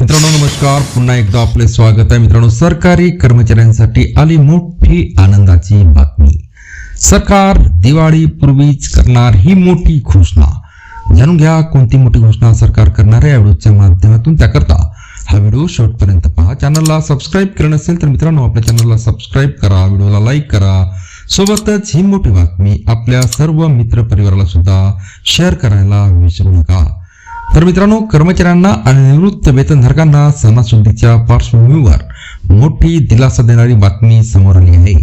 मित्रांनो नमस्कार. पुन्हा एकदा आपले स्वागत आहे. मित्रांनो सरकारी कर्मचाऱ्यांसाठी आली मोठी आनंदाची बातमी. सरकार दिवाळी पूर्वीच करणार ही मोठी घोषणा. जाणून घ्या कोणती मोठी घोषणा सरकार करणार आहे या व्हिडिओच्या माध्यमातून. त्याकरता हा व्हिडिओ शेवटपर्यंत पहा. चॅनलला सबस्क्राईब केलं नसेल तर मित्रांनो आपल्या चॅनलला सबस्क्राईब करा व्हिडिओला लाईक करा. सोबतच ही मोठी बातमी आपल्या सर्व मित्र परिवाराला सुद्धा शेअर करायला विसरू नका. तर मित्रांनो कर्मचाऱ्यांना आणि निवृत्त वेतनधारकांना सणासुदीच्या पार्श्वभूमीवर मोठी दिलासा देणारी बातमी समोर आली आहे.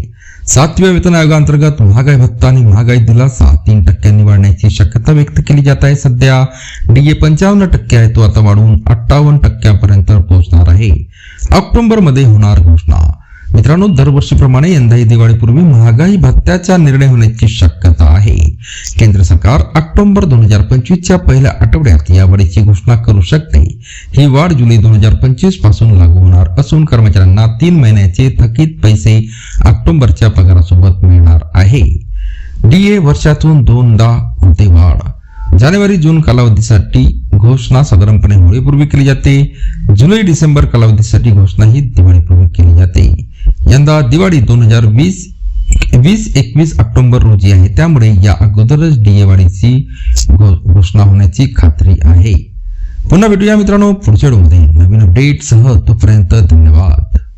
सातव्या वेतन आयोगाअंतर्गत महागाई भत्ता आणि महागाई दिलासा तीन टक्क्यांनी वाढण्याची शक्यता व्यक्त केली जात आहे. सध्या डीए पंचावन्न टक्के आहे तो आता वाढून अठ्ठावन्न टक्क्यापर्यंत पोहोचणार आहे. ऑक्टोबरमध्ये होणार घोषणा. मित्रांनो दरवर्षीप्रमाणे यंदाही दिवाळीपूर्वी महागाई भत्त्याचा निर्णय होण्याची शक्यता आहे. केंद्र सरकार ऑक्टोबर दोन हजार पंचवीसच्या पहिल्या आठवड्यात यावेळीची घोषणा करू शकते. ही वाढ जुलै दोन हजार पंचवीसपासून लागू होणार असून कर्मचाऱ्यांना तीन महिन्याचे थकीत पैसे ऑक्टोबरच्या पगारासोबत मिळणार आहे. डीए वर्षातून दोनदा होते वाढ. जानेवारी जून कालावधीसाठी घोषणा साधारणपणे होळीपूर्वी केली जाते. जुलै डिसेंबर कालावधीसाठी घोषणा ही दिवाळीपूर्वी केली यंदा दिवाळी दोन हजार वीस वीस एकवीस ऑक्टोबर रोजी आहे. त्यामुळे या अगोदरच डीएवाडीची घोषणा होण्याची खात्री आहे. पुन्हा भेटूया मित्रांनो पुढच्या व्हिडिओमध्ये नवीन अपडेट सह तोपर्यंत धन्यवाद.